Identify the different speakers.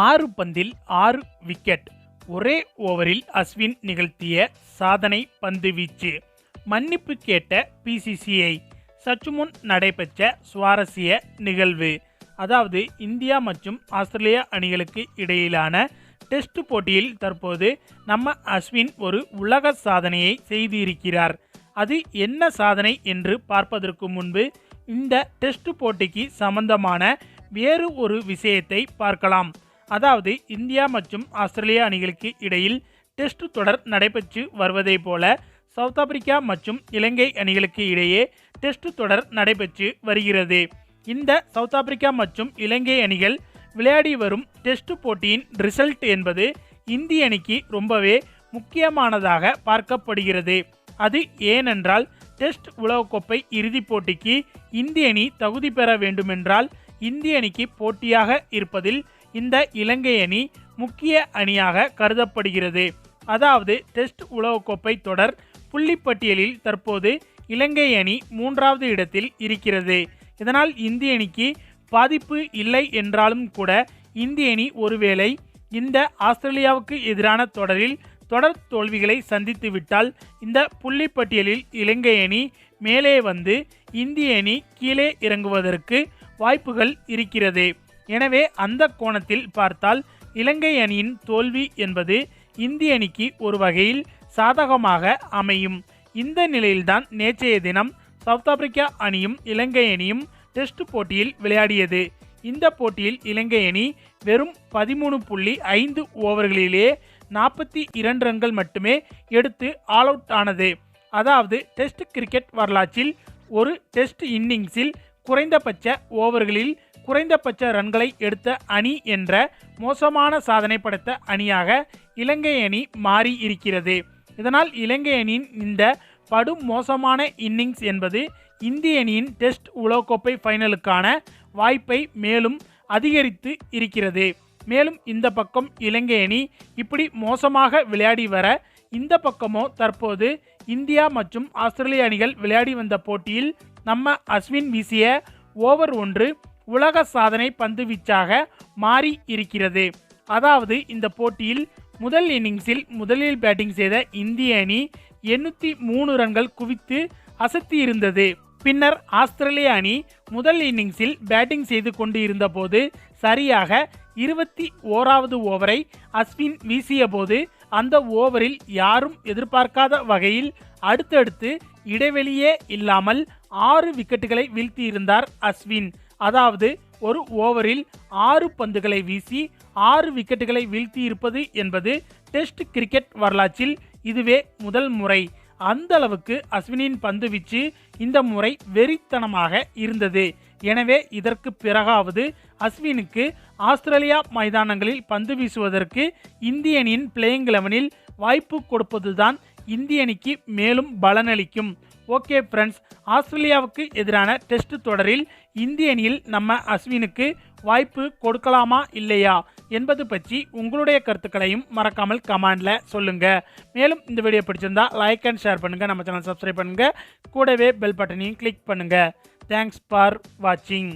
Speaker 1: ஆறு பந்தில் ஆறு விக்கெட் ஒரே ஓவரில் அஸ்வின் நிகழ்த்திய சாதனை பந்து வீச்சு. மன்னிப்பு கேட்ட பிசிசிஐ சற்று முன் நடைபெற்ற சுவாரஸ்ய நிகழ்வு. அதாவது இந்தியா மற்றும் ஆஸ்திரேலியா அணிகளுக்கு இடையிலான டெஸ்ட் போட்டியில் தற்போது நம்ம அஸ்வின் ஒரு உலக சாதனையை செய்திருக்கிறார். அது என்ன சாதனை என்று பார்ப்பதற்கு முன்பு இந்த டெஸ்ட் போட்டிக்கு சம்பந்தமான வேறு ஒரு விஷயத்தை பார்க்கலாம். அதாவது இந்தியா மற்றும் ஆஸ்திரேலியா அணிகளுக்கு இடையில் டெஸ்ட் தொடர் நடைபெற்று வருவதை போல சவுத் ஆப்பிரிக்கா மற்றும் இலங்கை அணிகளுக்கு இடையே டெஸ்ட் தொடர் நடைபெற்று வருகிறது. இந்த சவுத் ஆப்பிரிக்கா மற்றும் இலங்கை அணிகள் விளையாடி வரும் டெஸ்ட் போட்டியின் ரிசல்ட் என்பது இந்திய அணிக்கு ரொம்பவே முக்கியமானதாக பார்க்கப்படுகிறது. அது ஏனென்றால் டெஸ்ட் உலகக்கோப்பை இறுதிப் போட்டிக்கு இந்திய அணி தகுதி பெற வேண்டுமென்றால் இந்திய அணிக்கு போட்டியாக இருப்பதில் இந்த இலங்கை அணி முக்கிய அணியாக கருதப்படுகிறது. அதாவது டெஸ்ட் உலகக்கோப்பை தொடர் புள்ளிப்பட்டியலில் தற்போது இலங்கை அணி மூன்றாவது இடத்தில் இருக்கிறது. இதனால் இந்திய அணிக்கு பாதிப்பு இல்லை என்றாலும் கூட இந்திய அணி ஒருவேளை இந்த ஆஸ்திரேலியாவுக்கு எதிரான தொடரில் தொடர் தோல்விகளை சந்தித்துவிட்டால் இந்த புள்ளிப்பட்டியலில் இலங்கை அணி மேலே வந்து இந்திய அணி கீழே இறங்குவதற்கு வாய்ப்புகள் இருக்கிறது. எனவே அந்த கோணத்தில் பார்த்தால் இலங்கை அணியின் தோல்வி என்பது இந்திய அணிக்கு ஒரு வகையில் சாதகமாக அமையும். இந்த நிலையில்தான் நேற்றைய தினம் சவுத் ஆப்பிரிக்கா அணியும் இலங்கை அணியும் டெஸ்ட் போட்டியில் விளையாடியது. இந்த போட்டியில் இலங்கை அணி வெறும் பதிமூணு புள்ளி ஐந்து ஓவர்களிலே நாற்பத்தி இரண்டு ரன்கள் மட்டுமே எடுத்து ஆல் அவுட் ஆனது. அதாவது டெஸ்ட் கிரிக்கெட் வரலாற்றில் ஒரு டெஸ்ட் இன்னிங்ஸில் குறைந்தபட்ச ஓவர்களில் குறைந்தபட்ச ரன்களை எடுத்த அணி என்ற மோசமான சாதனை படைத்த அணியாக இலங்கை அணி மாறி இருக்கிறது. இதனால் இலங்கை அணியின் இந்த படும் மோசமான இன்னிங்ஸ் என்பது இந்திய அணியின் டெஸ்ட் உலகக்கோப்பை ஃபைனலுக்கான வாய்ப்பை மேலும் அதிகரித்து இருக்கிறது. மேலும் இந்த பக்கம் இலங்கை அணி இப்படி மோசமாக விளையாடி வர இந்த பக்கமோ தற்போது இந்தியா மற்றும் ஆஸ்திரேலிய அணிகள் விளையாடி வந்த போட்டியில் நம்ம அஸ்வின் வீசிய ஓவர் ஒன்று உலக சாதனை பந்து வீச்சாக மாறி இருக்கிறது. அதாவது இந்த போட்டியில் முதல் இன்னிங்ஸில் முதலில் பேட்டிங் செய்த இந்திய அணி எண்ணூற்றி மூணு ரன்கள் குவித்து அசத்தி இருந்தது. பின்னர் ஆஸ்திரேலிய அணி முதல் இன்னிங்ஸில் பேட்டிங் செய்து கொண்டு இருந்தபோது சரியாக இருபத்தி ஓராவது ஓவரை அஸ்வின் வீசியபோது அந்த ஓவரில் யாரும் எதிர்பார்க்காத வகையில் அடுத்தடுத்து இடைவெளியே இல்லாமல் ஆறு விக்கெட்டுகளை வீழ்த்தியிருந்தார் அஸ்வின். அதாவது ஒரு ஓவரில் ஆறு பந்துகளை வீசி ஆறு விக்கெட்டுகளை வீழ்த்தி இருப்பது என்பது டெஸ்ட் கிரிக்கெட் வரலாற்றில் இதுவே முதல் முறை. அந்த அளவுக்கு அஸ்வினின் பந்து வீச்சு இந்த முறை வெறித்தனமாக இருந்தது. எனவே இதற்கு பிறகாவது அஸ்வினுக்கு ஆஸ்திரேலியா மைதானங்களில் பந்து வீசுவதற்கு இந்தியனின் பிளேயிங் லெவனில் வாய்ப்பு கொடுப்பதுதான் இந்திய அணிக்கு மேலும் பலனளிக்கும். ஓகே ஃப்ரெண்ட்ஸ் ஆஸ்திரேலியாவுக்கு எதிரான டெஸ்ட் தொடரில் இந்திய அணியில் நம்ம அஸ்வினுக்கு வாய்ப்பு கொடுக்கலாமா இல்லையா என்பது பற்றி உங்களுடைய கருத்துக்களையும் மறக்காமல் கமெண்டில் சொல்லுங்கள் மேலும் இந்த வீடியோ பிடிச்சிருந்தா லைக் அண்ட் ஷேர் பண்ணுங்கள் நம்ம சேனல் சப்ஸ்கிரைப் பண்ணுங்கள் கூடவே பெல் பட்டனையும் கிளிக் பண்ணுங்கள் தேங்க்ஸ் ஃபார் வாட்சிங்